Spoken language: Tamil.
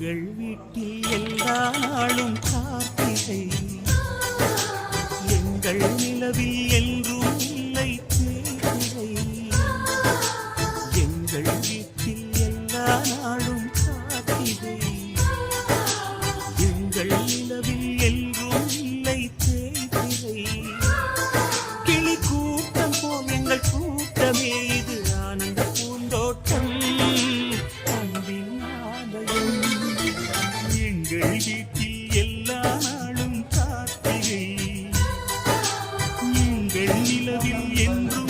எங்கள் வீட்டில் எல்லா நாளும் காத்திரை எங்கள் நிலவில் என்றும் இல்லை தேவை எங்கள் வீட்டில் எல்லா நாளும் காத்திரை எங்கள் நிலவில் என்றும் இல்லை தேவை എന്നും